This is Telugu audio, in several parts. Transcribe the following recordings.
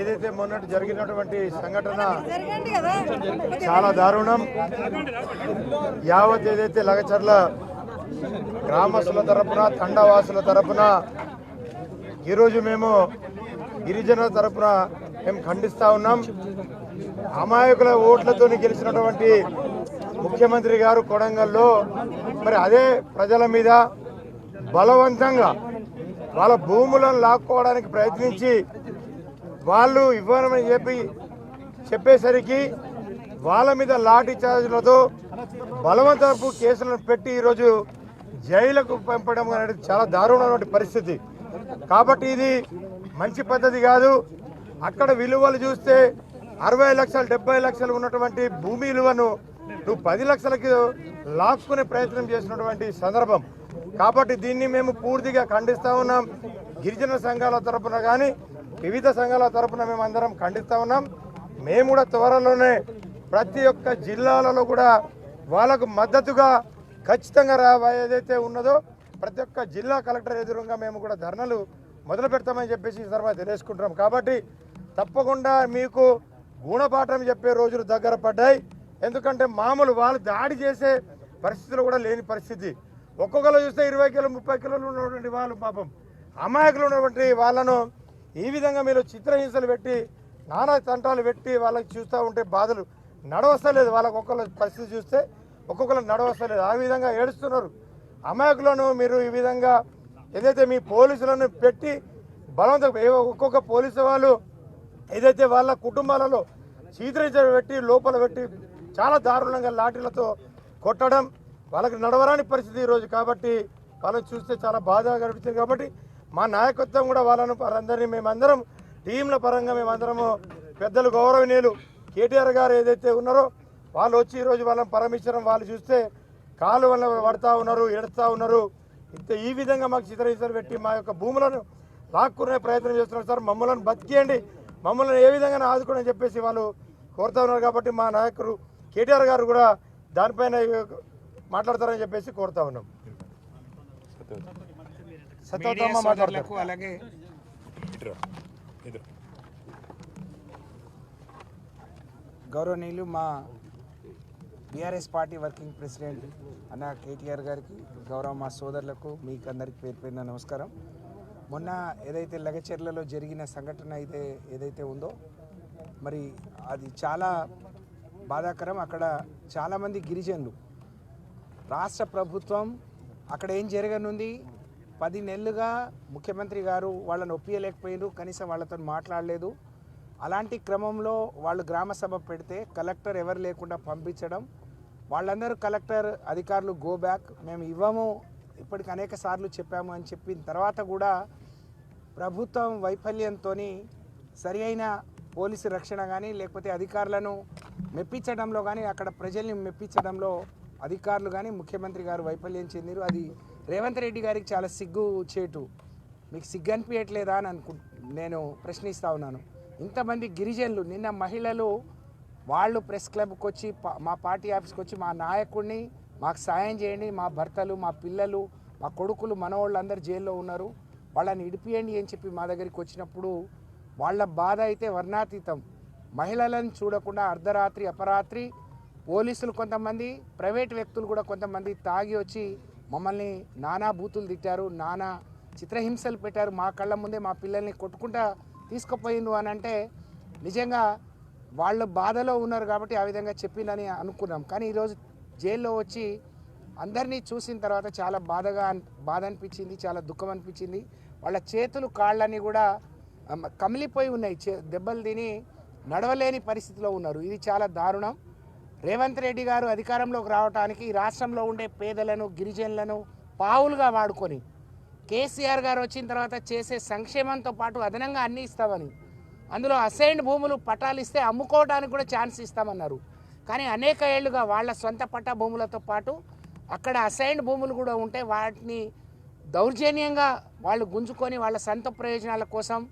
ఏదైతే మొన్నటి జరిగినటువంటి సంఘటన చాలా దారుణం. యావత్ ఏదైతే లగచర్ల గ్రామస్తుల తరపున తండవాసుల తరపున ఈరోజు మేము గిరిజనుల తరపున మేము ఖండిస్తా ఉన్నాం. అమాయకుల ఓట్లతో గెలిచినటువంటి ముఖ్యమంత్రి గారు కొడంగల్లో మరి అదే ప్రజల మీద బలవంతంగా వాళ్ళ భూములను లాక్కోవడానికి ప్రయత్నించి వాళ్ళు ఇవ్వనని చెప్పి చెప్పేసరికి వాళ్ళ మీద లాఠీ చార్జీలతో బలవంతపు కేసులను పెట్టి ఈరోజు జైలుకు పంపడం అనేది చాలా దారుణమైనటువంటి పరిస్థితి. కాబట్టి ఇది మంచి పద్ధతి కాదు. అక్కడ విలువలు చూస్తే అరవై లక్షలు డెబ్బై లక్షలు ఉన్నటువంటి భూమి విలువను నువ్వు పది లక్షలకి లాక్కునే ప్రయత్నం చేసినటువంటి సందర్భం. కాబట్టి దీన్ని మేము పూర్తిగా ఖండిస్తా ఉన్నాం. గిరిజన సంఘాల తరపున కానీ వివిధ సంఘాల తరపున మేము అందరం ఖండిస్తా ఉన్నాం. మేము కూడా త్వరలోనే ప్రతి ఒక్క జిల్లాలలో కూడా వాళ్ళకు మద్దతుగా ఖచ్చితంగా రాబోయే ఏదైతే ఉన్నదో ప్రతి ఒక్క జిల్లా కలెక్టర్ ఎదురుగా మేము కూడా ధర్నలు మొదలు పెడతామని చెప్పేసి ఈ తర్వాత తెలియజేసుకుంటున్నాం. కాబట్టి తప్పకుండా మీకు గుణపాఠం చెప్పే రోజులు దగ్గర పడ్డాయి. ఎందుకంటే మామూలు వాళ్ళు దాడి చేసే పరిస్థితులు కూడా లేని పరిస్థితి. ఒక్కొక్కరు చూస్తే ఇరవై కిలో ముప్పై కిలోలు ఉన్నటువంటి వాళ్ళు పాపం. అమాయకులు ఉన్నటువంటి వాళ్ళను ఈ విధంగా మీరు చిత్రహింసలు పెట్టి నానా తంటాలు పెట్టి వాళ్ళకి చూస్తూ ఉంటే బాధలు నడవస్తలేదు. వాళ్ళకి ఒక్కొక్కరు పరిస్థితి చూస్తే ఒక్కొక్కరు నడవస్తలేదు. ఆ విధంగా ఏడుస్తున్నారు. అమాయకులను మీరు ఈ విధంగా ఏదైతే మీ పోలీసులను పెట్టి బలవంతం ఒక్కొక్క పోలీసు వాళ్ళు ఏదైతే వాళ్ళ కుటుంబాలలో చీతరించ పెట్టి లోపల పెట్టి చాలా దారుణంగా లాఠీలతో కొట్టడం వాళ్ళకి నడవరాని పరిస్థితి ఈరోజు కాబట్టి వాళ్ళని చూస్తే చాలా బాధగా కనిపిస్తుంది కాబట్టి మా నాయకత్వం కూడా వాళ్ళను వాళ్ళందరినీ మేమందరం టీంల పరంగా మేమందరము పెద్దలు గౌరవనీయులు కేటీఆర్ గారు ఏదైతే ఉన్నారో వాళ్ళు వచ్చి ఈరోజు వాళ్ళని పరమించడం వాళ్ళు చూస్తే కాలు వల్ల పడతా ఉన్నారు ఎడుతూ ఉన్నారు. ఇంత ఈ విధంగా మాకు చిత్రహింసలు పెట్టి మా యొక్క భూములను లాక్కునే ప్రయత్నం చేస్తున్నారు సార్. మమ్మల్ని బతికేయండి. మమ్మల్ని ఏ విధంగా ఆదుకోండి చెప్పేసి వాళ్ళు కోరుతా ఉన్నారు కాబట్టి మా నాయకుడు కేటీఆర్ గారు కూడా దానిపైన మాట్లాడతారని చెప్పేసి కోరుతా ఉన్నాం. సత్యవతమ్మ మాట్లాడతారు. అలాగే గౌరవనీయులు మా బీఆర్ఎస్ పార్టీ వర్కింగ్ ప్రెసిడెంట్ అన్న కేటీఆర్ గారికి గౌరవ మా సోదరులకు మీకు అందరికి పేరు పేరున నమస్కారం. మొన్న ఏదైతే లగచెర్లలో జరిగిన సంఘటన అయితే ఏదైతే ఉందో మరి అది చాలా బాధాకరం. అక్కడ చాలామంది గిరిజనులు రాష్ట్ర ప్రభుత్వం అక్కడ ఏం జరగనుంది? పది నెలలుగా ముఖ్యమంత్రి గారు వాళ్ళని ఒప్పియలేకపోయారు కనీసం వాళ్ళతో మాట్లాడలేదు. అలాంటి క్రమంలో వాళ్ళు గ్రామ సభ పెడితే కలెక్టర్ ఎవరు లేకుండా పంపించడం. వాళ్ళందరూ కలెక్టర్ అధికారులు గో బ్యాక్ మేము ఇవ్వము ఇప్పటికి అనేక సార్లు చెప్పాము అని చెప్పిన తర్వాత కూడా ప్రభుత్వం వైఫల్యంతో సరి అయిన పోలీసు రక్షణ కానీ లేకపోతే అధికారులను మెప్పించడంలో కానీ అక్కడ ప్రజల్ని మెప్పించడంలో అధికారులు కానీ ముఖ్యమంత్రి గారు వైఫల్యం చెందిరు. అది రేవంత్ రెడ్డి గారికి చాలా సిగ్గు చేటు. మీకు సిగ్గు అనిపించట్లేదా అని అనుకు నేను ప్రశ్నిస్తా ఉన్నాను. ఇంతమంది గిరిజనులు నిన్న మహిళలు వాళ్ళు ప్రెస్ క్లబ్కి వచ్చి మా పార్టీ ఆఫీస్కి వచ్చి మా నాయకుడిని మాకు సాయం చేయండి. మా భర్తలు మా పిల్లలు మా కొడుకులు మనవాళ్ళు అందరు జైల్లో ఉన్నారు. వాళ్ళని ఇడిపియండి అని చెప్పి మా దగ్గరికి వచ్చినప్పుడు వాళ్ళ బాధ అయితే వర్ణాతీతం. మహిళలను చూడకుండా అర్ధరాత్రి అపరాత్రి పోలీసులు కొంతమంది ప్రైవేట్ వ్యక్తులు కూడా కొంతమంది తాగి వచ్చి మమ్మల్ని నానా బూతులు తిట్టారు నానా చిత్రహింసలు పెట్టారు. మా కళ్ళ ముందే మా పిల్లల్ని కొట్టుకుంటా తీసుకుపోయిండు అని అంటే నిజంగా వాళ్ళు బాధలో ఉన్నారు కాబట్టి ఆ విధంగా చెప్పిందని అనుకున్నాం. కానీ ఈరోజు జైల్లో వచ్చి అందరినీ చూసిన తర్వాత చాలా బాధగా బాధ అనిపించింది చాలా దుఃఖం అనిపించింది. వాళ్ళ చేతులు కాళ్ళని కూడా కమిలిపోయి ఉన్నాయి. చే దెబ్బలు తిని నడవలేని పరిస్థితిలో ఉన్నారు. ఇది చాలా దారుణం. రేవంత్ రెడ్డి గారు అధికారంలోకి రావడానికి రాష్ట్రంలో ఉండే పేదలను గిరిజనులను పావులుగా వాడుకొని కేసీఆర్ గారు వచ్చిన తర్వాత చేసే సంక్షేమంతో పాటు అదనంగా అన్ని ఇస్తామని. అందులో అసైన్డ్ భూములు పట్టాలు ఇస్తే అమ్ముకోవడానికి కూడా ఛాన్స్ ఇస్తామన్నారు. కానీ అనేక ఏళ్ళుగా వాళ్ళ సొంత పట్టా భూములతో పాటు అక్కడ అసైన్డ్ భూములు కూడా ఉంటే వాటిని దౌర్జన్యంగా వాళ్ళు గుంజుకొని వాళ్ళ సొంత ప్రయోజనాల కోసం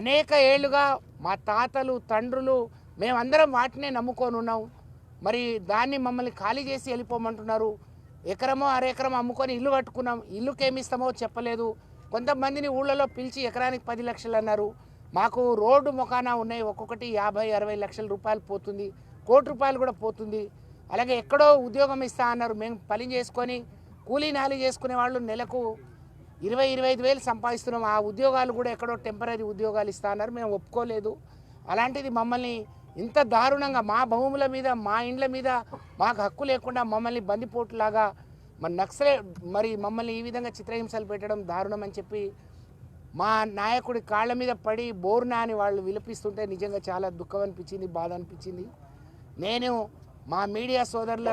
అనేక ఏళ్ళుగా మా తాతలు తండ్రులు మేమందరం వాటినే నమ్ముకొని ఉన్నాం. మరి దాన్ని మమ్మల్ని ఖాళీ చేసి వెళ్ళిపోమంటున్నారు. ఎకరమో అరెకరం అమ్ముకొని ఇల్లు కట్టుకున్నాం. ఇల్లుకేమి ఇస్తామో చెప్పలేదు. కొంతమందిని ఊళ్ళలో పిలిచి ఎకరానికి పది లక్షలు అన్నారు. మాకు రోడ్డు మొకాన ఉన్నాయి. ఒక్కొక్కటి యాభై అరవై లక్షల రూపాయలు పోతుంది. కోటి రూపాయలు కూడా పోతుంది. అలాగే ఎక్కడో ఉద్యోగం ఇస్తా అన్నారు. మేము పని చేసుకొని కూలీ నాలి చేసుకునే వాళ్ళు నెలకు ఇరవై ఇరవై ఐదు వేలు సంపాదిస్తున్నాం. ఆ ఉద్యోగాలు కూడా ఎక్కడో టెంపరీ ఉద్యోగాలు ఇస్తా అన్నారు. మేము ఒప్పుకోలేదు. అలాంటిది మమ్మల్ని ఇంత దారుణంగా మా భూముల మీద మా ఇండ్ల మీద మాకు హక్కు లేకుండా మమ్మల్ని బందిపోటులాగా మరి నక్సలే మరి మమ్మల్ని ఈ విధంగా చిత్రహింసలు పెట్టడం దారుణం అని చెప్పి మా నాయకుడి కాళ్ళ మీద పడి బోర్నా అని వాళ్ళు విలపిస్తుంటే నిజంగా చాలా దుఃఖం అనిపించింది బాధ అనిపించింది నేను మా మీడియా సోదరుల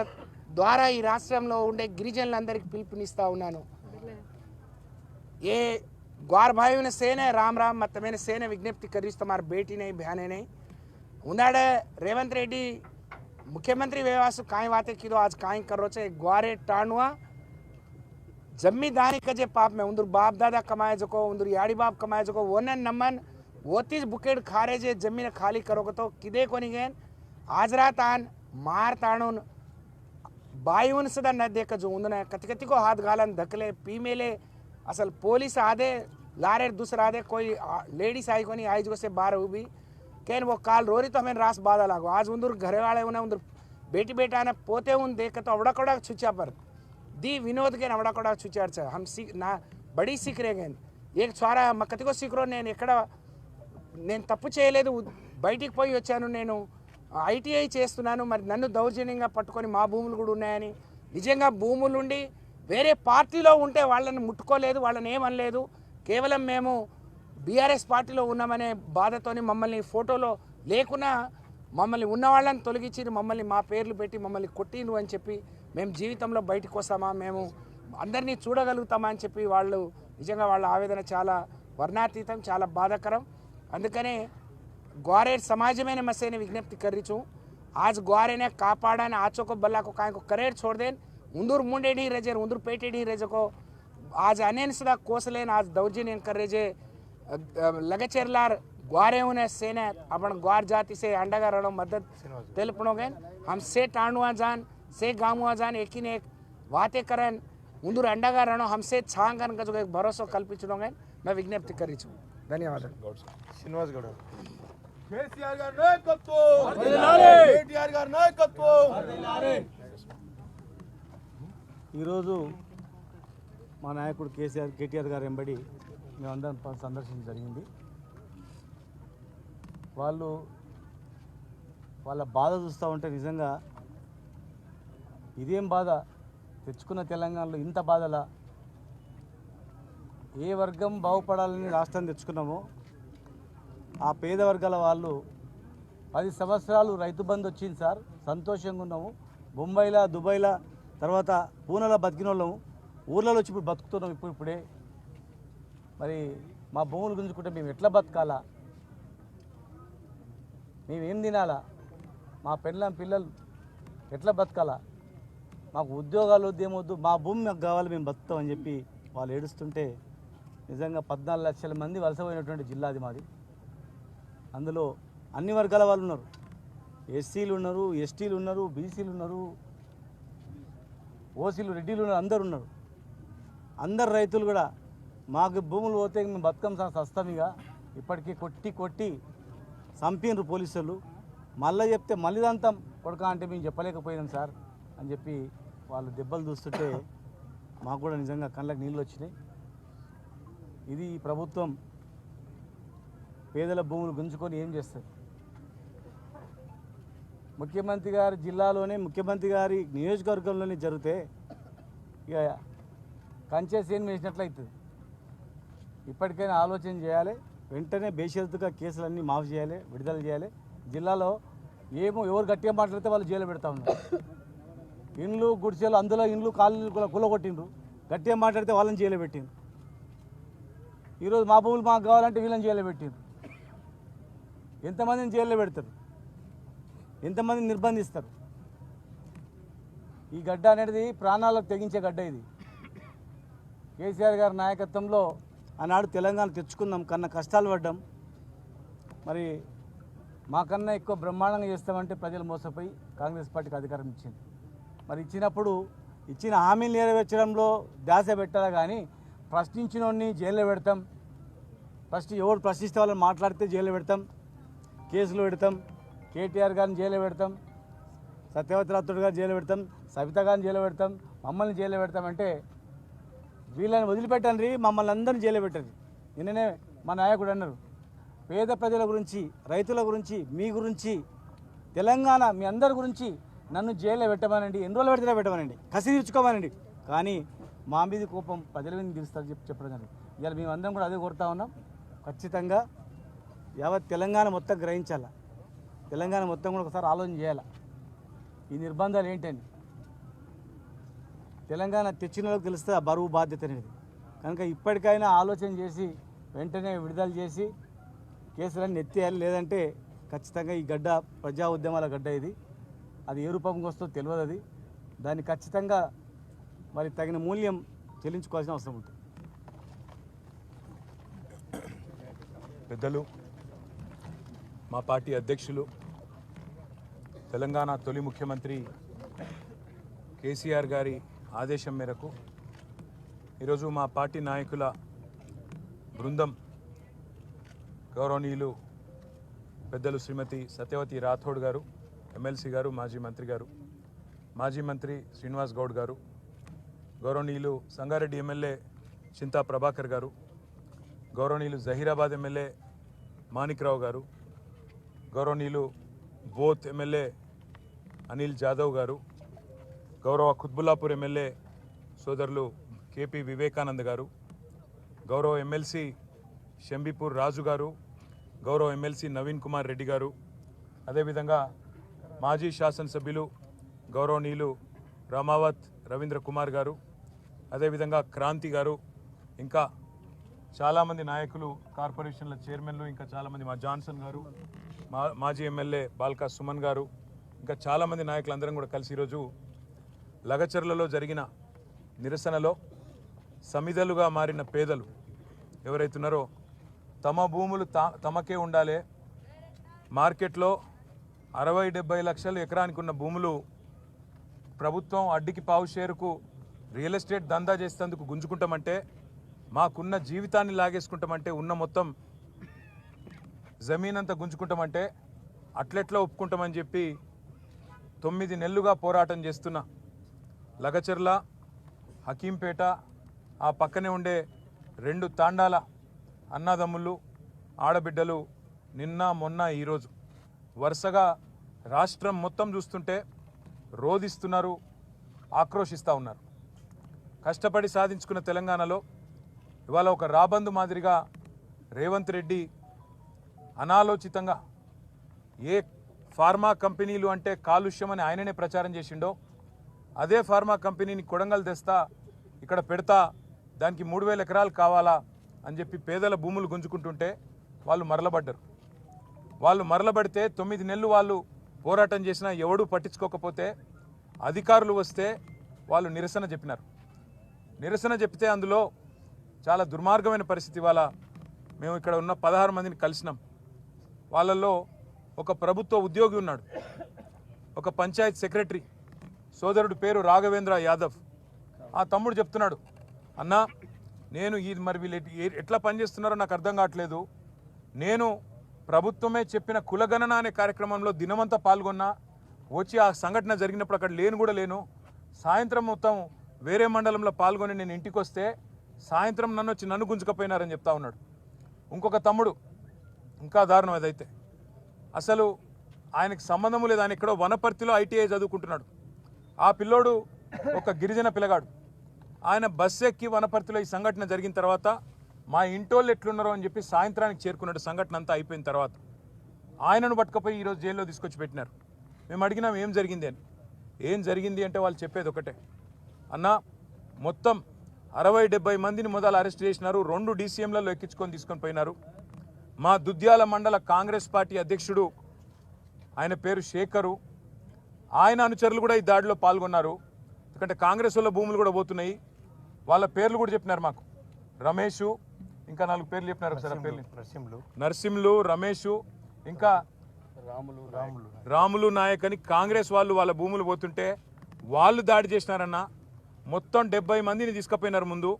ద్వారా ఈ రాష్ట్రంలో ఉండే గిరిజనులందరికీ పిలుపునిస్తా ఉన్నాను ये ग्वार भाइयों ने सेन है राम राम मत मैंने सेन विज्ञप्ति करी तुम्हारी बेटी नहीं बहने नहीं उन्हाड़े रेवंत रेड्डी मुख्यमंत्री व्यवहार काई वाते कीधो आज काई कर रो ग्वारे टाणवा जमीदारी कजे पाप में उंदुर बाप दादा कमाए जको उंदुर याड़ी बाप कमाए जको वन नमन वोती बुकेड खारे जे ज़मीन खाली करोगे तो किदे कोनी गे आज रात आन मार ताणुन बायुन सदा न देख जो उंदने मेले असल पुलिस आदे लारे दूसरा आदे कोई लेडीस आई कोनी आई जको से बार हुबी कैन वो काल रोरी तो हमें रास बाधा लागो आज उंदर घरे वाले उन्हें उंदर बेटी बेटा ने पोते उन देख तो अवड़ा कड़ा छुचा पर दी विनोद के अवड़ा कड़ा छुचार छ हम सीख ना बड़ी सीख रहे गए एक छोरा కతికో సీక్రో నేను ఎక్కడ నేను తప్పు చేయలేదు బయటికి పోయి వచ్చాను నేను ఐటీఐ చేస్తున్నాను మరి నన్ను దౌర్జన్యంగా పట్టుకొని మా భూములు కూడా ఉన్నాయని నిజంగా భూములు ఉండి వేరే పార్టీలో ఉంటే వాళ్ళని ముట్టుకోలేదు వాళ్ళని ఏమనలేదు కేవలం మేము బీఆర్ఎస్ పార్టీలో ఉన్నామనే బాధతోని మమ్మల్ని ఫోటోలో లేకున్నా మమ్మల్ని ఉన్న వాళ్ళని తొలగించి మమ్మల్ని మా పేర్లు పెట్టి మమ్మల్ని కొట్టిండ్రు అని చెప్పి మేము జీవితంలో బయటకు వస్తామా మేము అందరినీ చూడగలుగుతామా అని చెప్పి వాళ్ళు నిజంగా వాళ్ళ ఆవేదన చాలా వర్ణాతీతం చాలా బాధాకరం అందుకనే ग्वारे समाज में ने मसे ने विज्ञप्ति कर रही छूँ आज ग्वारे ने कापाड़ा ने आचो को बल्ला को काय को करेर छोड़ देन उंदूर मुंडे ढी रजे उंदूर पेटे ढी रजे को आज अनेन सदा कोसलेन आज दौर्जन्य कर रहे लगचेरलार ग्वारे उन्हें सेने अपन ग्वार जाति से अंडगा रणो मदद तेलपणोगे हम से टाणुआ जान से गामुआ जान एक ही एक वाते करन उंदूर अंडगा रणो हमसे छांगन का जो एक भरोसा कल्पिंचोगे मैं विज्ञप्ति कर रही छूँ धन्यवाद శ్రీనివాస్ గౌడ్ కేసీఆర్ గారి నాయకత్వం కేటీఆర్ గారి నాయకత్వం ఈరోజు మా నాయకుడు కేసీఆర్ కేటీఆర్ గారు వెంబడి మేమందరం ప- సందర్శించడం జరిగింది. వాళ్ళు వాళ్ళ బాధ చూస్తూ ఉంటే నిజంగా ఇదేం బాధ? తెచ్చుకున్న తెలంగాణలో ఇంత బాధలా? ఏ వర్గం బాగుపడాలని రాష్ట్రం తెచ్చుకున్నామో ఆ పేద వర్గాల వాళ్ళు పది సంవత్సరాలు రైతు బంధు వచ్చింది సార్ సంతోషంగా ఉన్నాము. బొంబాయిలో దుబాయ్లా తర్వాత పూనెలో బతికిన వాళ్ళము ఊర్లలో వచ్చి ఇప్పుడు బతుకుతున్నాం ఇప్పుడు ఇప్పుడే. మరి మా భూములు గుంజుకుంటే మేము ఎట్లా బతకాలా? మేమేం తినాలా? మా పెళ్ళం పిల్లలు ఎట్లా బతకాలా? మాకు ఉద్యోగాలు వద్దు ఏమొద్దు మా భూమి మాకు కావాలి మేము బతుకుతామని చెప్పి వాళ్ళు ఏడుస్తుంటే నిజంగా పద్నాలుగు లక్షల మంది వలసపోయినటువంటి జిల్లా అది మాది. అందులో అన్ని వర్గాల వాళ్ళు ఉన్నారు. ఎస్సీలు ఉన్నారు ఎస్టీలు ఉన్నారు బీసీలు ఉన్నారు ఓసీలు రెడ్డిలు ఉన్నారు అందరు ఉన్నారు. అందరు రైతులు కూడా మాకు భూములు పోతే మేము బతుకం సస్తాం ఇక. ఇప్పటికీ కొట్టి కొట్టి చంపినరు పోలీసులు. మళ్ళీ చెప్తే మళ్ళీ దంతం. కొడక అంటే మేము చెప్పలేకపోయినాం సార్ అని చెప్పి వాళ్ళు దెబ్బలు చూస్తుంటే మాకు కూడా నిజంగా కళ్ళకి నీళ్ళు వచ్చినాయి. ఇది ప్రభుత్వం పేదల భూములు గుంజుకొని ఏం చేస్తారు ముఖ్యమంత్రి గారి జిల్లాలోనే ముఖ్యమంత్రి గారి నియోజకవర్గంలోనే జరిగితే ఇక కంచె సేన్ వేసినట్లయితుంది. ఇప్పటికైనా ఆలోచన చేయాలి. వెంటనే బేషరతుగా కేసులన్నీ మాఫ్ చేయాలి విడుదల చేయాలి. జిల్లాలో ఏమో ఎవరు గట్టిగా మాట్లాడితే వాళ్ళు జైలు పెడతా ఉన్నారు. ఇండ్లు గుడిసెలు అందులో ఇండ్లు కాళ్ళు కుల కులగొట్టిండ్రు. గట్టిగా మాట్లాడితే వాళ్ళని జైలు పెట్టిండ్రు. ఈరోజు మా భూములు మాకు కావాలంటే వీళ్ళని జైలు పెట్టిండ్రు. ఎంతమందిని జైల్లో పెడతారు? ఎంతమందిని నిర్బంధిస్తారు? ఈ గడ్డ అనేది ప్రాణాలకు తెగించే గడ్డ ఇది. కేసీఆర్ గారి నాయకత్వంలో ఆనాడు తెలంగాణ తెచ్చుకుందాం కన్నా కష్టాలు పడ్డాం. మరి మాకన్నా ఎక్కువ బ్రహ్మాండంగా చేస్తామంటే ప్రజలు మోసపోయి కాంగ్రెస్ పార్టీకి అధికారం ఇచ్చింది. మరి ఇచ్చినప్పుడు ఇచ్చిన హామీలు నెరవేర్చడంలో ధ్యాస పెట్టాలా కానీ ప్రశ్నించిన జైల్లో పెడతాం. ఫస్ట్ ఎవరు ప్రశ్నిస్తే వాళ్ళని మాట్లాడితే జైల్లో పెడతాం. కేసులు పెడతాం. కేటీఆర్ గారిని జైల్లో పెడతాం. సత్యవతి రాత్రుడు గారిని జైలు పెడతాం. సబిత గారిని జైలు పెడతాం. మమ్మల్ని జైల్లో పెడతామంటే వీళ్ళని వదిలిపెట్టండి మమ్మల్ని అందరిని జైలు పెట్టండి. నిన్ననే మా నాయకుడు అన్నారు పేద ప్రజల గురించి రైతుల గురించి మీ గురించి తెలంగాణ మీ అందరి గురించి నన్ను జైల్లో పెట్టమనండి ఎన్ని రోజులు పెడితే పెట్టమనండి కసి తీర్చుకోమనండి. కానీ మా మీద కోపం ప్రజల మీద తీరుస్తారు చెప్పి చెప్పడం జరిగింది. ఇవాళ మేమందరం కూడా అదే కోరుతా ఉన్నాం. ఖచ్చితంగా యావత్ తెలంగాణ మొత్తం గ్రహించాల? తెలంగాణ మొత్తం కూడా ఒకసారి ఆలోచన చేయాలి? ఈ నిర్బంధాలు ఏంటని? తెలంగాణ తెచ్చిన వాళ్ళకి తెలిస్తే ఆ బరువు బాధ్యత అనేది. కనుక ఇప్పటికైనా ఆలోచన చేసి వెంటనే విడుదల చేసి కేసులన్నీ ఎత్తేయాలి. లేదంటే ఖచ్చితంగా ఈ గడ్డ ప్రజా ఉద్యమాల గడ్డ ఇది. అది ఏ రూపంగా వస్తుందో తెలియదు అది. దాన్ని ఖచ్చితంగా మరి తగిన మూల్యం చెల్లించుకోవాల్సిన అవసరం ఉంటుంది. పెద్దలు మా పార్టీ అధ్యక్షులు తెలంగాణ తొలి ముఖ్యమంత్రి కేసీఆర్ గారి ఆదేశం మేరకు ఈరోజు మా పార్టీ నాయకుల బృందం గౌరవనీయులు పెద్దలు శ్రీమతి సత్యవతి రాథోడ్ గారు ఎమ్మెల్సీ గారు మాజీ మంత్రి గారు మాజీ మంత్రి శ్రీనివాస్ గౌడ్ గారు గౌరవనీయులు సంగారెడ్డి ఎమ్మెల్యే చింతా ప్రభాకర్ గారు గౌరవనీయులు జహీరాబాద్ ఎమ్మెల్యే మాణిక్రావు గారు గౌరవనీయులు బోత్ ఎమ్మెల్యే అనిల్ జాదవ్ గారు గౌరవ కుత్బుల్లాపూర్ ఎమ్మెల్యే సోదరులు కేపీ వివేకానంద్ గారు గౌరవ ఎమ్మెల్సీ షంబీపూర్ రాజు గారు గౌరవ ఎమ్మెల్సీ నవీన్ కుమార్ రెడ్డి గారు అదేవిధంగా మాజీ శాసనసభ్యులు గౌరవనీయులు రమావత్ రవీంద్ర కుమార్ గారు అదేవిధంగా క్రాంతి గారు ఇంకా చాలామంది నాయకులు కార్పొరేషన్ల చైర్మన్లు ఇంకా చాలామంది మా జాన్సన్ గారు మా మాజీ ఎమ్మెల్యే బాల్కా సుమన్ గారు ఇంకా చాలామంది నాయకులు అందరం కూడా కలిసి ఈరోజు లగచర్లలో జరిగిన నిరసనలో సమిధలుగా మారిన పేదలు ఎవరైతున్నారో తమ భూములు తా తమకే ఉండాలి. మార్కెట్లో అరవై డెబ్బై లక్షలు ఎకరానికి ఉన్న భూములు ప్రభుత్వం అడ్డికి పావు షేరుకు రియల్ ఎస్టేట్ దందా చేసేందుకు గుంజుకుంటామంటే మాకున్న జీవితాన్ని లాగేసుకుంటామంటే ఉన్న మొత్తం జమీన్ అంతా గుంజుకుంటామంటే అట్లెట్లా ఒప్పుకుంటామని చెప్పి తొమ్మిది నెలలుగా పోరాటం చేస్తున్న లగచర్ల హకీంపేట ఆ పక్కనే ఉండే రెండు తాండాల అన్నదమ్ములు ఆడబిడ్డలు నిన్న మొన్న ఈరోజు వరుసగా రాష్ట్రం మొత్తం చూస్తుంటే రోధిస్తున్నారు ఆక్రోషిస్తూ ఉన్నారు. కష్టపడి సాధించుకున్న తెలంగాణలో ఇవాళ ఒక రాబందు మాదిరిగా రేవంత్ రెడ్డి అనాలోచితంగా ఏ ఫార్మా కంపెనీలు అంటే కాలుష్యం అని ఆయననే ప్రచారం చేసిండో అదే ఫార్మా కంపెనీని కొడంగల్ తెస్తా ఇక్కడ పెడతా దానికి మూడు వేల ఎకరాలు కావాలా అని చెప్పి పేదల భూములు గుంజుకుంటుంటే వాళ్ళు మరలబడ్డారు. వాళ్ళు మరలబడితే తొమ్మిది నెలలు వాళ్ళు పోరాటం చేసినా ఎవడూ పట్టించుకోకపోతే అధికారులు వస్తే వాళ్ళు నిరసన చెప్పినారు. నిరసన చెప్తే అందులో చాలా దుర్మార్గమైన పరిస్థితి వల్ల మేము ఇక్కడ ఉన్న పదహారు మందిని కలిసినాం. వాళ్ళల్లో ఒక ప్రభుత్వ ఉద్యోగి ఉన్నాడు. ఒక పంచాయత్ సెక్రటరీ. సోదరుడు పేరు రాఘవేంద్ర యాదవ్. ఆ తమ్ముడు చెప్తున్నాడు అన్నా నేను ఈ మరి వీళ్ళు ఎట్లా పనిచేస్తున్నారో నాకు అర్థం కావట్లేదు. నేను ప్రభుత్వమే చెప్పిన కులగణన అనే కార్యక్రమంలో దినమంతా పాల్గొన్నా వచ్చి ఆ సంఘటన జరిగినప్పుడు అక్కడ లేను కూడా లేను. సాయంత్రం మొత్తం వేరే మండలంలో పాల్గొని నేను ఇంటికి వస్తే సాయంత్రం నన్ను వచ్చి నన్ను గుంజుకపోయినారని చెప్తా ఉన్నాడు. ఇంకొక తమ్ముడు ఇంకా దారుణం అదైతే అసలు ఆయనకు సంబంధం లేదు. ఆయన ఎక్కడో వనపర్తిలో ఐటీఐ చదువుకుంటున్నాడు. ఆ పిల్లోడు ఒక గిరిజన పిల్లగాడు. ఆయన బస్సు ఎక్కి వనపర్తిలో ఈ సంఘటన జరిగిన తర్వాత మా ఇంటోళ్ళు ఎట్లున్నారో అని చెప్పి సాయంత్రానికి చేరుకున్నాడు సంఘటన అంతా అయిపోయిన తర్వాత ఆయనను పట్టుకపోయి ఈరోజు జైల్లో తీసుకొచ్చి పెట్టినారు. మేము అడిగినాం ఏం జరిగింది? అని. ఏం జరిగింది? అంటే వాళ్ళు చెప్పేది ఒకటే. అన్న మొత్తం అరవై డెబ్బై మందిని మొదలు అరెస్ట్ చేసినారు రెండు డీసీఎంలలో ఎక్కించుకొని తీసుకొని పోయినారు. మా దుద్యాల మండల కాంగ్రెస్ పార్టీ అధ్యక్షుడు ఆయన పేరు శేఖరు ఆయన అనుచరులు కూడా ఈ దాడిలో పాల్గొన్నారు. ఎందుకంటే కాంగ్రెస్ వాళ్ళ భూములు కూడా పోతున్నాయి. వాళ్ళ పేర్లు కూడా చెప్పినారు మాకు. రమేషు ఇంకా నాలుగు పేర్లు చెప్పినారు ఒకసారి పేర్లు. నరసింహులు. నరసింహులు రమేషు ఇంకా రాములు రాములు. రాములు నాయక్ అని కాంగ్రెస్ వాళ్ళు వాళ్ళ భూములు పోతుంటే వాళ్ళు దాడి చేసినారన్న. మొత్తం డెబ్బై మందిని తీసుకుపోయినారు ముందు.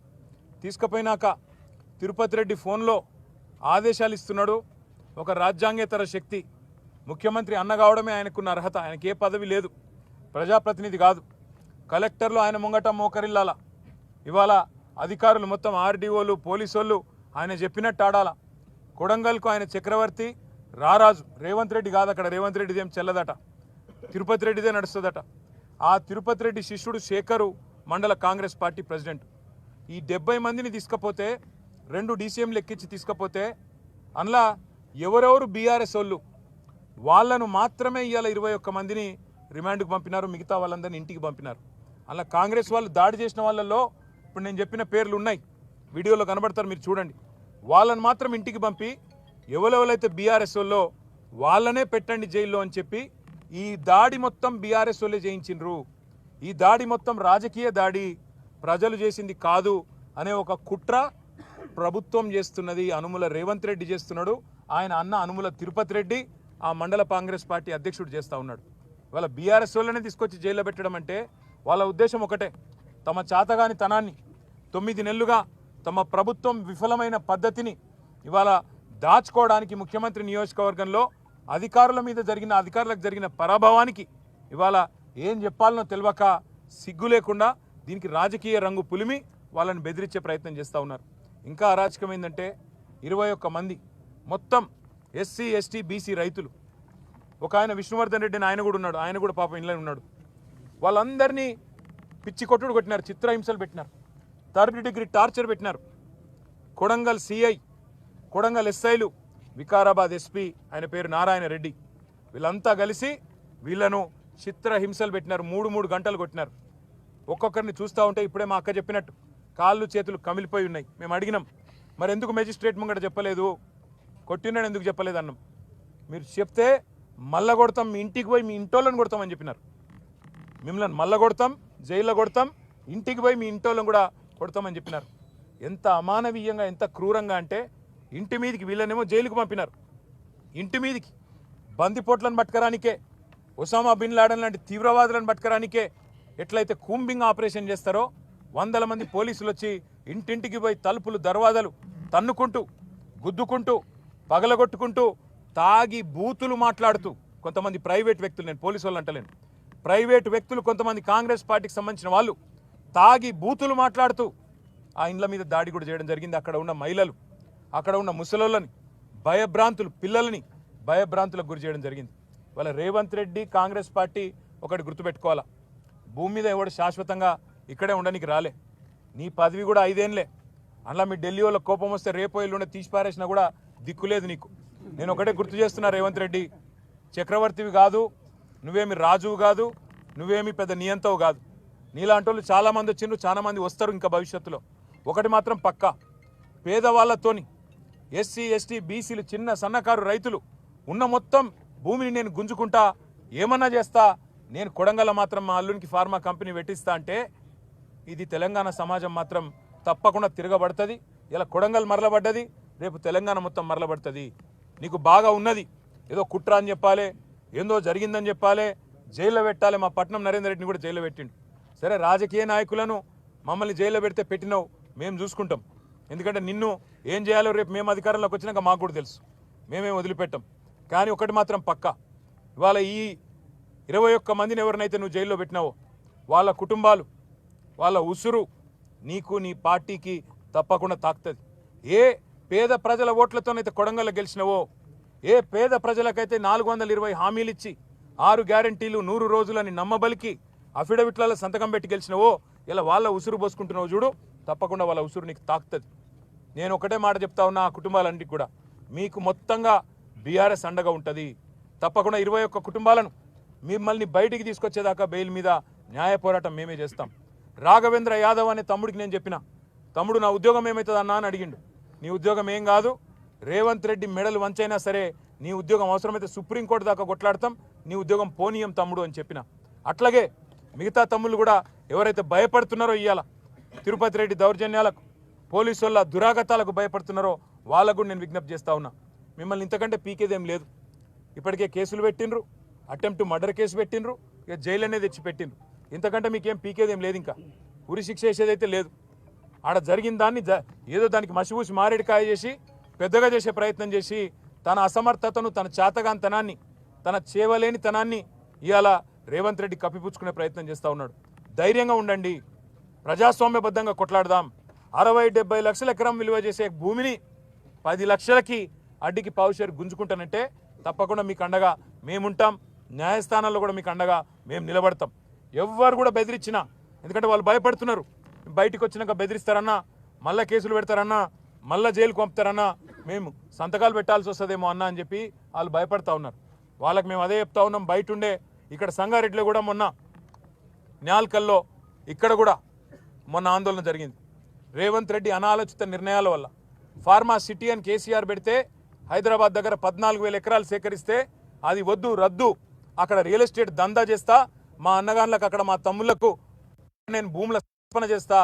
తీసుకుపోయినాక తిరుపతి రెడ్డి ఫోన్లో ఆదేశాలు ఇస్తున్నాడు. ఒక రాజ్యాంగేతర శక్తి ముఖ్యమంత్రి అన్న కావడమే ఆయనకున్న అర్హత. ఆయనకి ఏ పదవి లేదు. ప్రజాప్రతినిధి కాదు. కలెక్టర్లు ఆయన ముంగట మోకరిల్లాల. ఇవాళ అధికారులు మొత్తం ఆర్డీఓలు పోలీసు ఆయన చెప్పినట్టు ఆడాల. కొడంగల్కు ఆయన చక్రవర్తి రారాజు. రేవంత్ రెడ్డి కాదు అక్కడ రేవంత్ రెడ్డిది ఏం చెల్లదట. తిరుపతి రెడ్డిదే నడుస్తుందట. ఆ తిరుపతి రెడ్డి శిష్యుడు శేఖరు మండల కాంగ్రెస్ పార్టీ ప్రెసిడెంట్. ఈ డెబ్బై మందిని తీసుకపోతే రెండు డీసీఎం లెక్కించి తీసుకపోతే అందులో ఎవరెవరు బీఆర్ఎస్ వాళ్ళు? వాళ్ళను మాత్రమే ఇవాళ ఇరవై ఒక్క మందిని రిమాండ్కు పంపినారు. మిగతా వాళ్ళందరినీ ఇంటికి పంపినారు. అలా కాంగ్రెస్ వాళ్ళు దాడి చేసిన వాళ్ళల్లో ఇప్పుడు నేను చెప్పిన పేర్లు ఉన్నాయి. వీడియోలో కనబడతారు మీరు చూడండి. వాళ్ళని మాత్రం ఇంటికి పంపి ఎవరెవరైతే బీఆర్ఎస్ వాళ్ళో వాళ్ళనే పెట్టండి జైల్లో అని చెప్పి ఈ దాడి మొత్తం బీఆర్ఎస్ వాళ్ళే చేయించిండ్రు. ఈ దాడి మొత్తం రాజకీయ దాడి ప్రజలు చేసింది కాదు అనే ఒక కుట్ర ప్రభుత్వం చేస్తున్నది. అనుముల రేవంత్ రెడ్డి చేస్తున్నాడు. ఆయన అన్న అనుముల తిరుపతి రెడ్డి ఆ మండల కాంగ్రెస్ పార్టీ అధ్యక్షుడు చేస్తూ ఉన్నాడు. ఇవాళ బీఆర్ఎస్ వాళ్ళనే తీసుకొచ్చి జైల్లో పెట్టడం అంటే వాళ్ళ ఉద్దేశం ఒకటే. తమ చాతగాని తనాన్ని తొమ్మిది నెలలుగా తమ ప్రభుత్వం విఫలమైన పద్ధతిని ఇవాళ దాచుకోవడానికి ముఖ్యమంత్రి నియోజకవర్గంలో అధికారుల మీద జరిగిన అధికారులకు జరిగిన పరాభవానికి ఇవాళ ఏం చెప్పాలనో తెలియక సిగ్గు లేకుండా దీనికి రాజకీయ రంగు పులిమి వాళ్ళని బెదిరించే ప్రయత్నం చేస్తూ ఉన్నారు. ఇంకా అరాచకం ఏంటంటే ఇరవై ఒక్క మంది మొత్తం ఎస్సీ ఎస్టీ బీసీ రైతులు. ఒక ఆయన విష్ణువర్ధన్ రెడ్డి ఆయన కూడా ఉన్నాడు. ఆయన కూడా పాపం ఇంట్లో ఉన్నాడు. వాళ్ళందరినీ పిచ్చి కొట్టుడు కొట్టినారు. చిత్రహింసలు పెట్టినారు. థర్డ్ డిగ్రీ టార్చర్ పెట్టినారు. కొడంగల్ సిఐ కొడంగల్ ఎస్ఐలు వికారాబాద్ ఎస్పీ ఆయన పేరు నారాయణ రెడ్డి. వీళ్ళంతా కలిసి వీళ్ళను చిత్రహింసలు పెట్టినారు. మూడు మూడు గంటలు కొట్టినారు. ఒక్కొక్కరిని చూస్తూ ఉంటే ఇప్పుడే మా అక్క చెప్పినట్టు కాళ్ళు చేతులు కమిలిపోయి ఉన్నాయి. మేము అడిగినాం. మరి ఎందుకు మెజిస్ట్రేట్ ముంగట చెప్పలేదు? కొట్టినాడు ఎందుకు చెప్పలేదు అన్నం మీరు చెప్తే మల్ల కొడతాం మీ ఇంటికి పోయి మీ ఇంటోళ్ళని కొడతామని చెప్పినారు. మిమ్మల్ని మల్ల కొడతాం జైల్లో కొడతాం ఇంటికి పోయి మీ ఇంటోళ్ళని కూడా కొడతామని చెప్పినారు. ఎంత అమానవీయంగా ఎంత క్రూరంగా అంటే ఇంటి మీదికి వీళ్ళనేమో జైలుకు పంపినారు. ఇంటి మీదికి బందిపోట్లను పట్టుకరానికే ఒసామా బిన్ లాడన్ లాంటి తీవ్రవాదులను పట్టుకరానికే ఎట్లయితే కూంబింగ్ ఆపరేషన్ చేస్తారో వందల మంది పోలీసులు వచ్చి ఇంటింటికి పోయి తలుపులు దర్వాజాలు తన్నుకుంటూ గుద్దుకుంటూ పగలగొట్టుకుంటూ తాగి బూతులు మాట్లాడుతూ కొంతమంది ప్రైవేట్ వ్యక్తులు నేను పోలీసు వాళ్ళు అంటలేను. ప్రైవేట్ వ్యక్తులు కొంతమంది కాంగ్రెస్ పార్టీకి సంబంధించిన వాళ్ళు తాగి బూతులు మాట్లాడుతూ ఆ ఇండ్ల మీద దాడి కూడా చేయడం జరిగింది. అక్కడ ఉన్న మహిళలు అక్కడ ఉన్న ముసలోళ్ళని భయభ్రాంతులు పిల్లలని భయభ్రాంతులకు గురి చేయడం జరిగింది. వాళ్ళ రేవంత్ రెడ్డి కాంగ్రెస్ పార్టీ ఒకటి గుర్తుపెట్టుకోవాలా? భూమి మీద ఎవడు శాశ్వతంగా ఇక్కడే ఉండడానికి రాలే. నీ పదవి కూడా ఐదేంలే అందులో మీ ఢిల్లీ వాళ్ళ కోపం వస్తే రేపో ఎల్లుండి తీసిపారేసినా కూడా దిక్కులేదు నీకు. నేను ఒకటే గుర్తు చేస్తున్నా రేవంత్ రెడ్డి. చక్రవర్తివి కాదు నువ్వేమి రాజువు కాదు నువ్వేమి పెద్ద నియంతవు కాదు. నీలాంటి వాళ్ళు చాలామంది వచ్చిండ్రు చాలామంది వస్తారు ఇంకా భవిష్యత్తులో. ఒకటి మాత్రం పక్కా. పేదవాళ్ళతోని ఎస్సీ ఎస్టీ బీసీలు చిన్న సన్నకారు రైతులు ఉన్న మొత్తం భూమిని నేను గుంజుకుంటా ఏమన్నా చేస్తా నేను కొడంగల్ మాత్రం మా అల్లునికి ఫార్మా కంపెనీ పెట్టిస్తా అంటే ఇది తెలంగాణ సమాజం మాత్రం తప్పకుండా తిరగబడుతుంది. ఇలా కొడంగల్ మరలబడ్డది. రేపు తెలంగాణ మొత్తం మరలబడుతుంది. నీకు బాగా ఉన్నది. ఏదో కుట్ర అని చెప్పాలి ఏందో జరిగిందని చెప్పాలి జైల్లో పెట్టాలి. మా పట్నం నరేందర్ రెడ్డిని కూడా జైల్లో పెట్టిండు. సరే రాజకీయ నాయకులను మమ్మల్ని జైల్లో పెడితే పెట్టినావు మేము చూసుకుంటాం. ఎందుకంటే నిన్ను ఏం చేయాలో రేపు మేము అధికారంలోకి వచ్చినాక మాకు కూడా తెలుసు. మేమేం వదిలిపెట్టాం. కానీ ఒకటి మాత్రం పక్కా. ఇవాళ ఈ ఇరవై ఒక్క మందిని ఎవరినైతే నువ్వు జైల్లో పెట్టినావో వాళ్ళ కుటుంబాలు వాళ్ళ ఉసురు నీకు నీ పార్టీకి తప్పకుండా తాకుతుంది. ఏ పేద ప్రజల ఓట్లతోనైతే కొడంగల్ గెలిచినవో? ఏ పేద ప్రజలకైతే నాలుగు వందల ఇరవై హామీలు ఇచ్చి ఆరు గ్యారంటీలు నూరు రోజులని నమ్మబలికి అఫిడవిట్లలో సంతకం పెట్టి గెలిచినవో? ఇలా వాళ్ళ ఉసురు పోసుకుంటున్నావు చూడు. తప్పకుండా వాళ్ళ ఉసురు నీకు తాకుతుంది. నేను ఒకటే మాట చెప్తా ఉన్నా ఆ కుటుంబాలన్నిటికి కూడా. మీకు మొత్తంగా బీఆర్ఎస్ అండగా ఉంటుంది. తప్పకుండా ఇరవై ఒక్క కుటుంబాలను మిమ్మల్ని బయటికి తీసుకొచ్చేదాకా బెయిల్ మీద న్యాయ పోరాటం మేమే చేస్తాం. రాఘవేంద్ర యాదవ్ అనే తమ్ముడికి నేను చెప్పిన తమ్ముడు నా ఉద్యోగం ఏమవుతుంది అన్నా అని అడిగిండు. నీ ఉద్యోగం ఏం కాదు. రేవంత్ రెడ్డి మెడలు వంచైనా సరే నీ ఉద్యోగం అవసరమైతే సుప్రీంకోర్టు దాకా కొట్లాడతాం. నీ ఉద్యోగం పోనీయం తమ్ముడు అని చెప్పిన. అట్లాగే మిగతా తమ్ముళ్ళు కూడా ఎవరైతే భయపడుతున్నారో ఇవాళ తిరుపతి రెడ్డి దౌర్జన్యాలకు పోలీసు దురాగతాలకు భయపడుతున్నారో వాళ్ళకు కూడా నేను విజ్ఞప్తి చేస్తా ఉన్నా. మిమ్మల్ని ఇంతకంటే పీకేదేం లేదు. ఇప్పటికే కేసులు పెట్టిండ్రు అటెంప్ట్ మర్డర్ కేసు పెట్టిండ్రు ఇక జైలు అనేది తెచ్చి పెట్టిండ్రు ఇంతకంటే మీకేం పీకేదేం లేదు ఇంకా. ఉరి శిక్ష వేసేదైతే లేదు. ఆడ జరిగిన దాన్ని ఏదో దానికి మసిపూసి మారేడుకాయ చేసి పెద్దగా చేసే ప్రయత్నం చేసి తన అసమర్థతను తన చేతగాంతనాన్ని తన చేవలేనితనాన్ని ఇవాళ రేవంత్ రెడ్డి కప్పిపుచ్చుకునే ప్రయత్నం చేస్తూ ఉన్నాడు. ధైర్యంగా ఉండండి. ప్రజాస్వామ్యబద్ధంగా కొట్లాడదాం. అరవై డెబ్బై లక్షల ఎకరం విలువ చేసే భూమిని పది లక్షలకి అడ్డికి పావుషేరు గుంజుకుంటానంటే తప్పకుండా మీకు అండగా మేముంటాం. న్యాయస్థానాల్లో కూడా మీకు అండగా మేము నిలబడతాం. ఎవ్వరు కూడా బెదిరించినా ఎందుకంటే వాళ్ళు భయపడుతున్నారు. బయటికి వచ్చినాక బెదిరిస్తారన్నా మళ్ళా కేసులు పెడతారన్నా మళ్ళా జైలుకు పంపుతారన్నా మేము సంతకాలు పెట్టాల్సి వస్తుందేమో అన్నా అని చెప్పి వాళ్ళు భయపడతా ఉన్నారు. వాళ్ళకి మేము అదే చెప్తా ఉన్నాం బయట ఉండే ఇక్కడ సంగారెడ్డిలో కూడా మొన్న న్యాల్కల్లో ఇక్కడ కూడా మొన్న ఆందోళన జరిగింది. రేవంత్ రెడ్డి అనాలోచిత నిర్ణయాల వల్ల. ఫార్మా సిటీ అని కేసీఆర్ పెడితే హైదరాబాద్ దగ్గర పద్నాలుగు వేల ఎకరాలు సేకరిస్తే అది వద్దు రద్దు. అక్కడ రియల్ ఎస్టేట్ దందా చేస్తా మా అన్నగాన్లకు అక్కడ మా తమ్ముళ్ళకు నేను భూముల సమర్పణ చేస్తా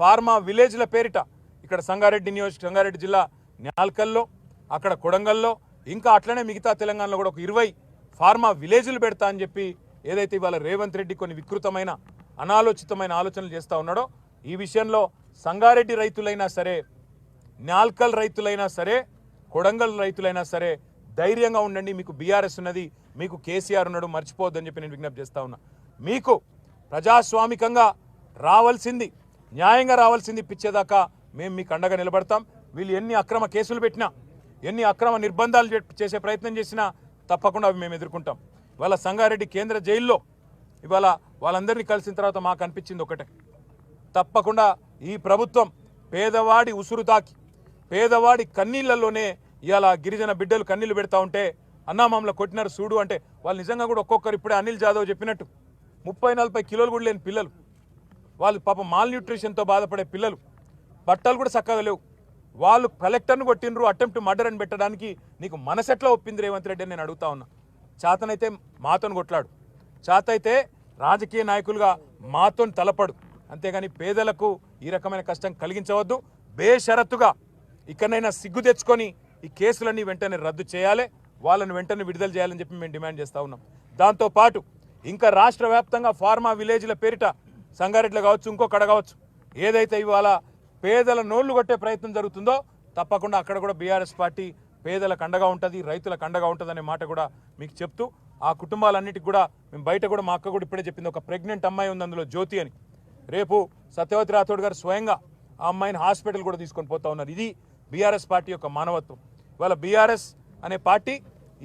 ఫార్మా విలేజ్ల పేరిట ఇక్కడ సంగారెడ్డి నియోజక సంగారెడ్డి జిల్లా న్యాల్కల్లో అక్కడ కొడంగల్లో ఇంకా అట్లనే మిగతా తెలంగాణలో కూడా ఒక ఇరవై ఫార్మా విలేజ్లు పెడతా అని చెప్పి ఏదైతే ఇవాళ రేవంత్ రెడ్డి కొన్ని వికృతమైన అనాలోచితమైన ఆలోచనలు చేస్తూ ఉన్నాడో ఈ విషయంలో సంగారెడ్డి రైతులైనా సరే నాల్కల్ రైతులైనా సరే కొడంగల్ రైతులైనా సరే ధైర్యంగా ఉండండి. మీకు బీఆర్ఎస్ ఉన్నది మీకు కేసీఆర్ ఉన్నాడు మర్చిపోవద్దని చెప్పి నేను విజ్ఞప్తి చేస్తా ఉన్నా. మీకు ప్రజాస్వామికంగా రావాల్సింది న్యాయంగా రావాల్సింది పిచ్చేదాకా మేము మీకు అండగా నిలబడతాం. వీళ్ళు ఎన్ని అక్రమ కేసులు పెట్టినా ఎన్ని అక్రమ నిర్బంధాలు చేసే ప్రయత్నం చేసినా తప్పకుండా అవి మేము ఎదుర్కొంటాం. ఇవాళ సంగారెడ్డి కేంద్ర జైల్లో ఇవాళ వాళ్ళందరినీ కలిసిన తర్వాత మాకు అనిపించింది ఒకటే. తప్పకుండా ఈ ప్రభుత్వం పేదవాడి ఉసురు తాకి పేదవాడి కన్నీళ్ళలోనే ఇవాళ గిరిజన బిడ్డలు కన్నీళ్ళు పెడతా ఉంటే అన్నా మమ్మల్ని కొట్టినారు చూడు అంటే వాళ్ళు నిజంగా కూడా ఒక్కొక్కరు ఇప్పుడే అనిల్ జాదవ్ చెప్పినట్టు ముప్పై నలభై కిలోలు కూడా లేని పిల్లలు. వాళ్ళు పాపం మాల్ న్యూట్రిషన్తో బాధపడే పిల్లలు. బట్టలు కూడా చక్కగా లేవు. వాళ్ళు కలెక్టర్ను కొట్టినరు అటెంప్ట్ మర్డర్ అని పెట్టడానికి నీకు మనసెట్లా ఒప్పింది రేవంత్ రెడ్డి నేను అడుగుతా ఉన్నా. చాతనైతే మాతోని కొట్లాడు. చాత అయితే రాజకీయ నాయకులుగా మాతోని తలపడు. అంతేగాని పేదలకు ఈ రకమైన కష్టం కలిగించవద్దు. బేషరత్తుగా ఇక్కడనైనా సిగ్గు తెచ్చుకొని ఈ కేసులన్నీ వెంటనే రద్దు చేయాలి. వాళ్ళని వెంటనే విడుదల చేయాలని చెప్పి మేము డిమాండ్ చేస్తూ ఉన్నాం. దాంతోపాటు ఇంకా రాష్ట్ర వ్యాప్తంగా ఫార్మా విలేజ్ల పేరిట సంగారెడ్డిలో కావచ్చు ఇంకొకడ కావచ్చు ఏదైతే ఇవాళ పేదల నోళ్ళు కొట్టే ప్రయత్నం జరుగుతుందో తప్పకుండా అక్కడ కూడా బీఆర్ఎస్ పార్టీ పేదల కండగా ఉంటుంది రైతుల కండగా ఉంటుంది అనే మాట కూడా మీకు చెప్తూ ఆ కుటుంబాలన్నిటికి కూడా మేము బయట కూడా మా అక్క కూడా ఇప్పుడే చెప్పింది ఒక ప్రెగ్నెంట్ అమ్మాయి ఉంది అందులో జ్యోతి అని. రేపు సత్యవతి రాథోడ్ గారు స్వయంగా ఆ అమ్మాయిని హాస్పిటల్ కూడా తీసుకొని పోతా ఉన్నారు. ఇది బీఆర్ఎస్ పార్టీ యొక్క మానవత్వం. ఇవాళ బీఆర్ఎస్ అనే పార్టీ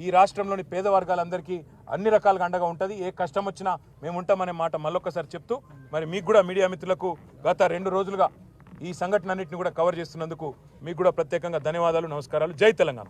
ఈ రాష్ట్రంలోని పేద వర్గాలందరికీ అన్ని రకాలుగా అండగా ఉంటుంది. ఏ కష్టం వచ్చినా మేము ఉంటామనే మాట మళ్ళొక్కసారి చెప్తూ మరి మీకు కూడా మీడియా మిత్రులకు గత రెండు రోజులుగా ఈ సంఘటన అన్నింటిని కూడా కవర్ చేస్తున్నందుకు మీకు కూడా ప్రత్యేకంగా ధన్యవాదాలు నమస్కారాలు. జై తెలంగాణ.